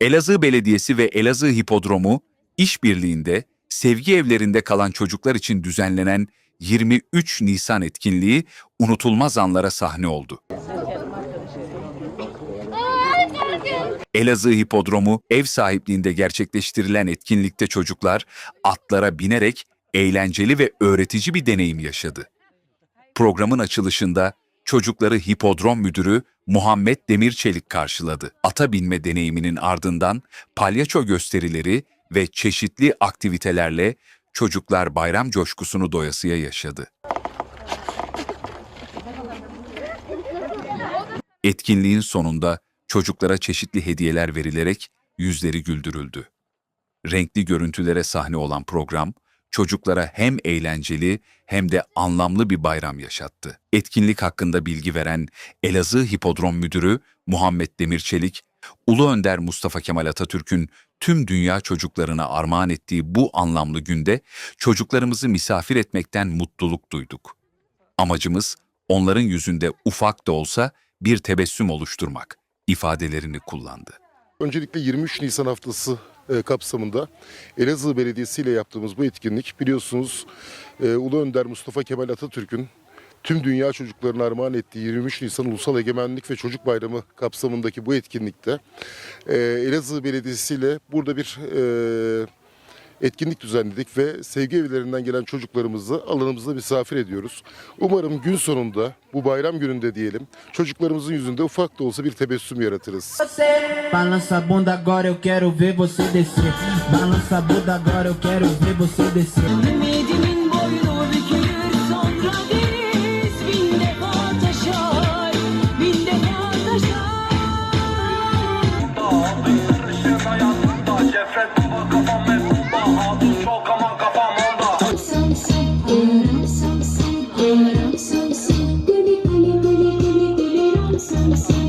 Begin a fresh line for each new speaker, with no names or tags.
Elazığ Belediyesi ve Elazığ Hipodromu işbirliğinde sevgi evlerinde kalan çocuklar için düzenlenen 23 Nisan etkinliği unutulmaz anlara sahne oldu. Elazığ Hipodromu ev sahipliğinde gerçekleştirilen etkinlikte çocuklar atlara binerek eğlenceli ve öğretici bir deneyim yaşadı. Programın açılışında çocukları Hipodrom Müdürü Muhammed Demirçelik karşıladı. Ata binme deneyiminin ardından palyaço gösterileri ve çeşitli aktivitelerle çocuklar bayram coşkusunu doyasıya yaşadı. Etkinliğin sonunda çocuklara çeşitli hediyeler verilerek yüzleri güldürüldü. Renkli görüntülere sahne olan program, çocuklara hem eğlenceli hem de anlamlı bir bayram yaşattı. Etkinlik hakkında bilgi veren Elazığ Hipodrom Müdürü Muhammed Demirçelik, Ulu Önder Mustafa Kemal Atatürk'ün tüm dünya çocuklarına armağan ettiği bu anlamlı günde çocuklarımızı misafir etmekten mutluluk duyduk. Amacımız onların yüzünde ufak da olsa bir tebessüm oluşturmak ifadelerini kullandı.
Öncelikle 23 Nisan haftası kapsamında Elazığ Belediyesi ile yaptığımız bu etkinlik biliyorsunuz e, Ulu Önder Mustafa Kemal Atatürk'ün tüm dünya çocuklarına armağan ettiği 23 Nisan Ulusal Egemenlik ve Çocuk Bayramı kapsamındaki bu etkinlikte e, Elazığ Belediyesi ile burada bir e, etkinlik düzenledik ve sevgi evlerinden gelen çocuklarımızı alanımızda misafir ediyoruz. Umarım gün sonunda bu bayram gününde diyelim çocuklarımızın yüzünde ufak da olsa bir tebessüm yaratırız.
Balança bunda agora eu quero ver você descer. Balança bunda agora eu quero ver você descer.
Ümedimin boynu bükülür sonra deniz bin defa taşar, bin defa taşar.
Dağ bir ışığın hayatında cefret Thank you.